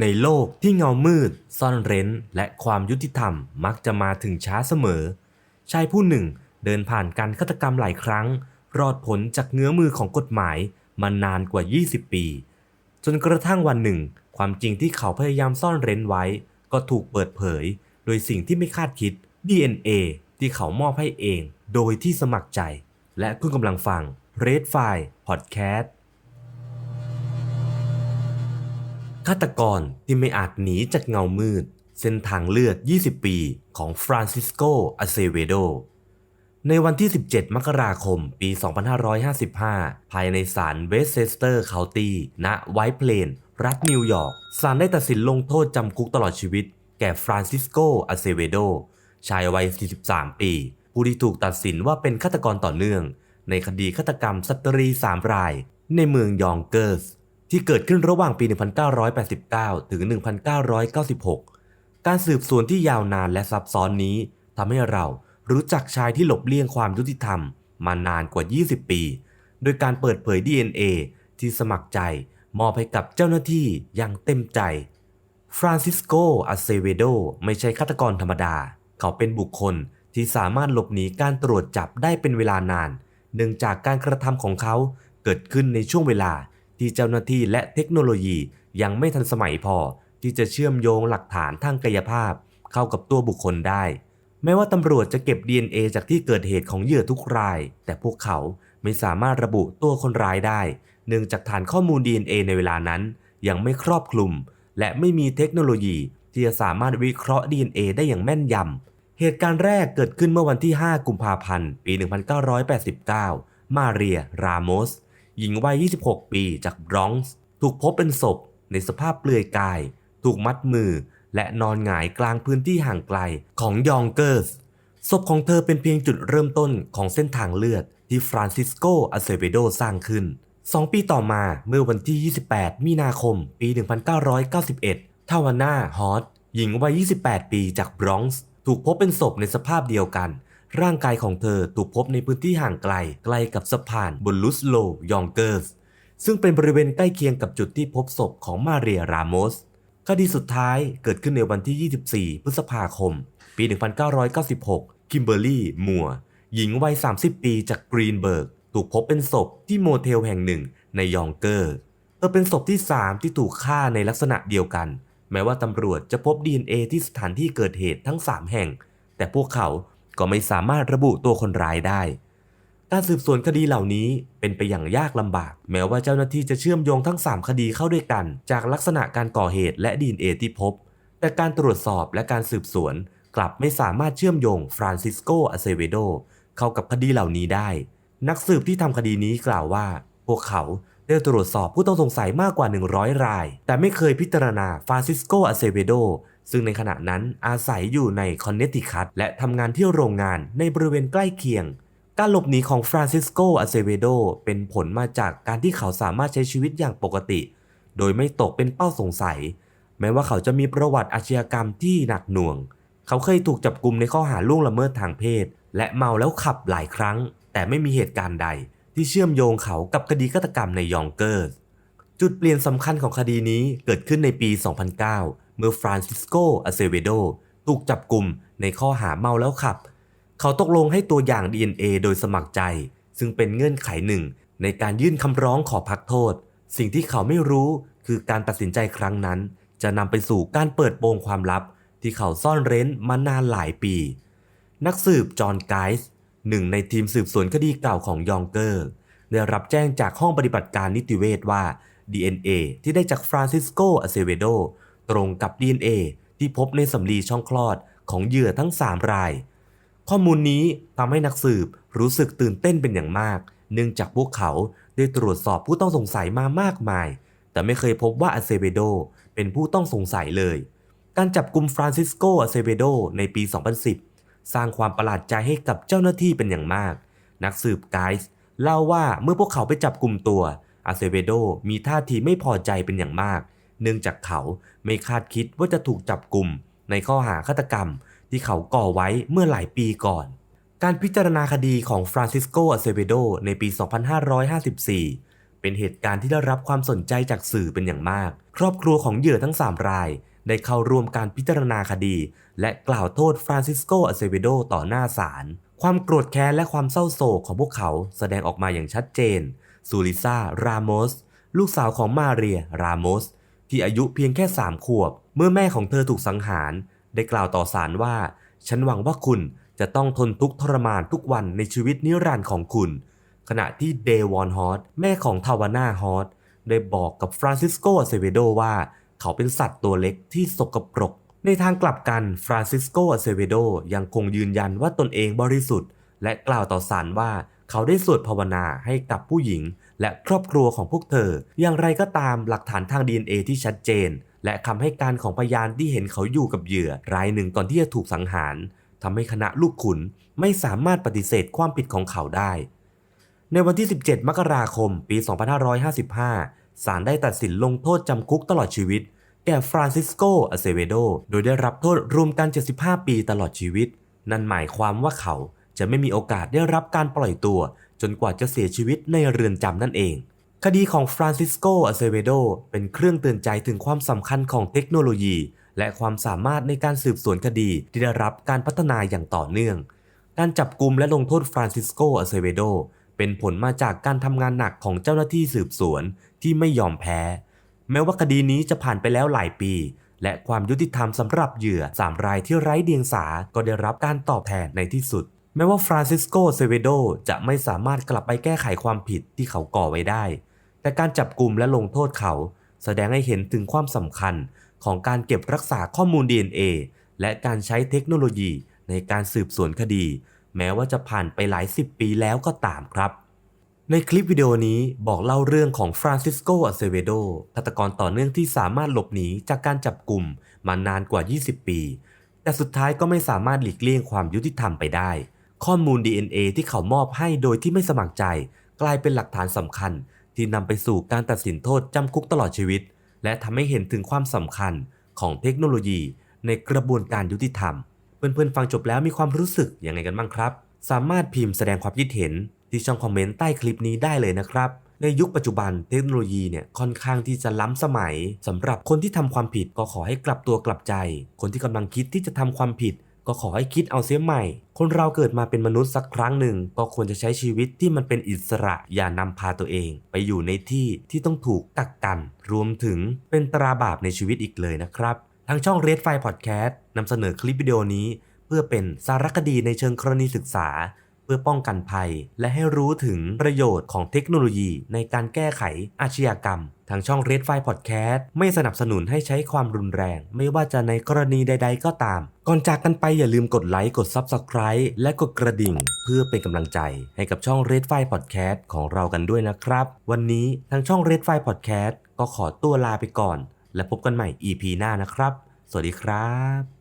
ในโลกที่เงามืด ซ่อนเร้น และความยุติธรรมมักจะมาถึงช้าเสมอ ชายผู้หนึ่งเดินผ่านการฆาตกรรมหลายครั้ง รอดผลจากเงื้อมือของกฎหมายมานานกว่า 20 ปี จนกระทั่งวันหนึ่ง ความจริงที่เขาพยายามซ่อนเร้นไว้ ก็ถูกเปิดเผย โดยสิ่งที่ไม่คาดคิด DNA ที่เขามอบให้เอง โดยที่สมัครใจ และคุณกำลังฟัง Red File Podcast ฆาตกรที่ไม่อาจหนีจากเงามืด เส้นทางเลือด 20 ปีของฟรานซิสโกอาเซเวโด ในวันที่ 17 มกราคม ปี 2555 ภายในศาลเวสเซสเตอร์เคาน์ตี้ ณ ไวท์เพลน รัฐนิวยอร์ก ศาลได้ตัดสินลงโทษจำคุกตลอดชีวิต แก่ฟรานซิสโกอาเซเวโด ชายวัย 43 ปี ผู้ที่ถูกตัดสินว่าเป็นฆาตกรต่อเนื่อง ในคดีฆาตกรรมสตรี 3 ราย ในเมืองยองเกอร์ส ที่เกิดขึ้นระหว่างปี 1989 ถึง 1996 การสืบสวนที่ยาวนานและซับซ้อนนี้ทำให้เรารู้จักชายที่หลบเลี่ยงความยุติธรรมมานานกว่า 20 ปี โดยการเปิดเผย DNA ที่สมัครใจมอบให้กับเจ้าหน้าที่อย่างเต็มใจ ฟรานซิสโก อาเซเวโด ไม่ใช่ฆาตกรธรรมดา เขาเป็นบุคคลที่สามารถหลบหนีการตรวจจับได้เป็นเวลานาน เนื่องจากการกระทำของเขาเกิดขึ้นในช่วงเวลา ที่เจ้าหน้าที่และเทคโนโลยียังไม่ทันสมัยพอ ที่จะเชื่อมโยงหลักฐานทางกายภาพ เข้ากับตัวบุคคลได้ แม้ว่าตำรวจจะเก็บ DNA จากที่เกิดเหตุของเหยื่อทุกราย แต่พวกเขาไม่สามารถระบุตัวคนร้ายได้ เนื่องจากฐานข้อมูล DNA ในเวลานั้น ยังไม่ครอบคลุม และไม่มีเทคโนโลยีที่จะสามารถวิเคราะห์ DNA ได้อย่างแม่นยำ เหตุการณ์แรกเกิดขึ้นเมื่อวันที่ 5 กุมภาพันธ์ ปี 1989 มาเรีย รามอส หญิงวัย 26 ปีจากบรอนซ์ถูกพบเป็นศพในสภาพเปลือยกาย ถูกมัดมือ และนอนหงายกลางพื้นที่ห่างไกลของยองเกอร์สศพของเธอเป็นเพียงจุดเริ่มต้นของเส้นทางเลือดที่ฟรานซิสโกอาเซเวโดสร้างขึ้น 2 ปีต่อมาเมื่อวันที่ 28 มีนาคม ปี 1991 ทาวาน่าฮอตหญิงวัย 28 ปีจากบรอนซ์ถูกพบเป็นศพในสภาพเดียวกัน ร่างกายของเธอถูกพบในพื้นที่ห่างไกลใกล้กับสะพานบนลุสโลยองเกอร์สซึ่งเป็นบริเวณใกล้เคียงกับจุดที่พบศพของมาเรียรามอสคดีสุดท้ายเกิดขึ้นในวันที่ 24 พฤษภาคม ปี 1996 คิมเบอร์รี่ มัว หญิงวัย 30 ปีจากกรีนเบิร์ก ถูกพบเป็นศพที่โมเทลแห่งหนึ่งในยองเกอร์ เธอเป็นศพที่ 3 ที่ถูกฆ่าในลักษณะเดียวกัน แม้ว่าตำรวจจะพบ DNA ที่สถานที่เกิดเหตุทั้ง 3 แห่ง แต่พวกเขา ก็ไม่สามารถระบุตัวคนร้ายได้ การสืบสวนคดีเหล่านี้เป็นไปอย่างยากลำบาก แม้ว่าเจ้าหน้าที่จะเชื่อมโยงทั้ง 3 คดีเข้าด้วยกัน จากลักษณะการก่อเหตุและ DNA ที่พบ แต่การตรวจสอบและการสืบสวนกลับไม่สามารถเชื่อมโยงฟรานซิสโกอาเซเวโดเข้ากับคดีเหล่านี้ได้ นักสืบที่ทำคดีนี้กล่าวว่า พวกเขาได้ตรวจสอบผู้ต้องสงสัยมากกว่า 100 ราย แต่ไม่เคยพิจารณาฟรานซิสโกอาเซเวโด ซึ่งในขณะนั้นอาศัยอยู่ในคอนเนตทิคัตและทำงานที่โรงงานในบริเวณใกล้เคียง การหลบหนีของฟรานซิสโกอาเซเวโดเป็นผลมาจากการที่เขาสามารถใช้ชีวิตอย่างปกติ โดยไม่ตกเป็นเป้าสงสัย แม้ว่าเขาจะมีประวัติอาชญากรรมที่หนักหน่วง เขาเคยถูกจับกลุมในข้อหาล่วงละเมิดทางเพศ และเมาแล้วขับหลายครั้ง แต่ไม่มีเหตุการณ์ใด ที่เชื่อมโยงเขากับคดีฆาตกรรมในยองเกอร์สจุดเปลี่ยนสำคัญของคดีนี้เกิดขึ้นในปี 2009 เมื่อฟรานซิสโกอาเซเวโดถูกจับกลุ่มในข้อหาเมาแล้วขับ เขาตกลงให้ตัวอย่าง DNA โดยสมัครใจ ซึ่งเป็นเงื่อนไขหนึ่งในการยื่นคำร้องขอพักโทษ สิ่งที่เขาไม่รู้คือการตัดสินใจครั้งนั้น จะนำไปสู่การเปิดโปงความลับ ที่เขาซ่อนเร้นมานานหลายปี นักสืบจอห์นไกส์หนึ่งในทีมสืบสวนคดีเก่าของยองเกอร์ ได้รับแจ้งจากห้องปฏิบัติการนิติเวชว่า DNA ที่ได้จากฟรานซิสโกอาเซเวโด ตรงกับ DNA ที่พบในสำลีช่องคลอดของเหยื่อทั้ง 3 ราย ข้อมูลนี้ทำให้นักสืบรู้สึกตื่นเต้นเป็นอย่างมาก เนื่องจากพวกเขาได้ตรวจสอบผู้ต้องสงสัยมามากมาย แต่ไม่เคยพบว่าอาเซเวโดเป็นผู้ต้องสงสัยเลย การจับกลุ่มฟรานซิสโกอาเซเวโดในปี 2010 สร้างความประหลาดใจให้กับเจ้าหน้าที่เป็นอย่างมาก นักสืบไกส์เล่าว่าเมื่อพวกเขาไปจับกลุ่มตัวอาเซเวโดมีท่าทีไม่พอใจเป็นอย่างมาก เนื่องจากเขาไม่คาดคิดว่าจะถูกจับกลุ่มในข้อหาฆาตกรรมที่เขาก่อไว้เมื่อหลายปีก่อน การพิจารณาคดีของฟรานซิสโกอาเซเวโดในปี 2554 เป็นเหตุการณ์ที่ได้รับความสนใจจากสื่อเป็นอย่างมาก ครอบครัวของเหยื่อทั้ง 3 ราย ได้เข้าร่วมการพิจารณาคดี และกล่าวโทษฟรานซิสโกอาเซเวโดต่อหน้าศาล ความโกรธแค้นและความเศร้าโศกของพวกเขาแสดงออกมาอย่างชัดเจน ซูริซารามอสลูกสาวของมาเรีย รามอส ที่อายุเพียงแค่3ขวบ เมื่อแม่ของเธอถูกสังหาร ได้กล่าวต่อศาลว่า ฉันหวังว่าคุณจะต้องทนทุกข์ทรมานทุกวันในชีวิตนิรันดร์ของคุณ ขณะที่เดวอนฮอตแม่ของทาวาน่าฮอตได้บอกกับฟรานซิสโกเซเวโดว่า เขาเป็นสัตว์ตัวเล็กที่สกปรก ในทางกลับกันฟรานซิสโกเซเวโดยังคงยืนยันว่าตนเองบริสุทธิ์ และกล่าวต่อศาลว่าเขาได้สวดภาวนาให้กับผู้หญิง และครอบครัวของพวกเธอ อย่างไรก็ตามหลักฐานทาง DNA ที่ชัดเจน และคำให้การของพยานที่เห็นเขาอยู่กับเหยื่อ รายหนึ่งก่อนที่จะถูกสังหารทำให้คณะลูกขุนไม่สามารถปฏิเสธความผิดของเขาได้ ในวันที่ 17 มกราคม ปี 2555 ศาลได้ตัดสินลงโทษจำคุกตลอดชีวิต แก่ฟรานซิสโกอเซเวโด โดยได้รับโทษรวมกัน 75 ปีตลอดชีวิต นั่นหมายความว่าเขาจะไม่มีโอกาสได้รับการปล่อยตัว จนกว่าจะเสียชีวิตในเรือนจำนั่นเอง คดีของฟรานซิสโกอาเซเวโดเป็นเครื่องเตือนใจถึงความสำคัญของเทคโนโลยี และความสามารถในการสืบสวนคดีที่ได้รับการพัฒนาอย่างต่อเนื่อง การจับกลุ่มและลงโทษฟรานซิสโกอาเซเวโดเป็นผลมาจากการทำงานหนักของเจ้าหน้าที่สืบสวนที่ไม่ยอมแพ้ แม้ว่าคดีนี้จะผ่านไปแล้วหลายปี และความยุติธรรมสำหรับเหยื่อ3รายที่ไร้เดียงสาก็ได้รับการตอบแทนในที่สุด แม้ว่าฟรานซิสโกเซเวโดจะไม่สามารถกลับไปแก้ไขความผิดที่เขาก่อไว้ได้ แต่การจับกลุ่มและลงโทษเขา แสดงให้เห็นถึงความสำคัญของการเก็บรักษาข้อมูล DNA และการใช้เทคโนโลยีในการสืบสวนคดี แม้ว่าจะผ่านไปหลายสิบปีแล้วก็ตามครับ ในคลิปวิดีโอนี้บอกเล่าเรื่องของฟรานซิสโกอเซเวโดฆาตกรต่อเนื่องที่สามารถหลบหนีจากการจับกลุ่มมานานกว่า 20 ปี แต่สุดท้ายก็ไม่สามารถหลีกเลี่ยงความยุติธรรมไปได้ ข้อมูล DNA ที่เขามอบให้โดยที่ไม่สมัครใจ กลายเป็นหลักฐานสำคัญ ที่นำไปสู่การตัดสินโทษจำคุกตลอดชีวิต และทำให้เห็นถึงความสำคัญของเทคโนโลยีในกระบวนการยุติธรรม เพื่อนๆฟังจบแล้วมีความรู้สึกยังไงกันบ้างครับ สามารถพิมพ์แสดงความคิดเห็นที่ช่องคอมเมนต์ใต้คลิปนี้ได้เลยนะครับ ในยุคปัจจุบันเทคโนโลยีเนี่ยค่อนข้างที่จะล้ำสมัยสำหรับคนที่ทำความผิดก็ขอให้กลับตัวกลับใจ คนที่กำลังคิดที่จะทำความผิด ก็ขอให้คิดเอาเสียใหม่ คนเราเกิดมาเป็นมนุษย์สักครั้งหนึ่ง ก็ควรจะใช้ชีวิตที่มันเป็นอิสระอย่านำพาตัวเอง ไปอยู่ในที่ที่ต้องถูกกักกัน รวมถึงเป็นตราบาปในชีวิตอีกเลยนะครับ ทางช่อง Red File Podcast นำเสนอคลิปวิดีโอนี้ เพื่อเป็นสารคดีในเชิงกรณีศึกษา พื่อป้องกันภัย และให้รู้ถึงประโยชน์ของเทคโนโลยีในการแก้ไขอาชญากรรมทางช่อง Red File Podcast ไม่สนับสนุนให้ใช้ความรุนแรง ไม่ว่าจะในกรณีใด ๆ ก็ตาม ก่อนจากกันไปอย่าลืมกดไลค์ กด Subscribe และกดกระดิ่ง เพื่อเป็นกำลังใจให้กับช่อง Red File Podcast ของเรากันด้วยนะครับ วันนี้ทางช่อง Red File Podcast ก็ขอตัวลาไปก่อน และพบกันใหม่ EP หน้านะครับ สวัสดีครับ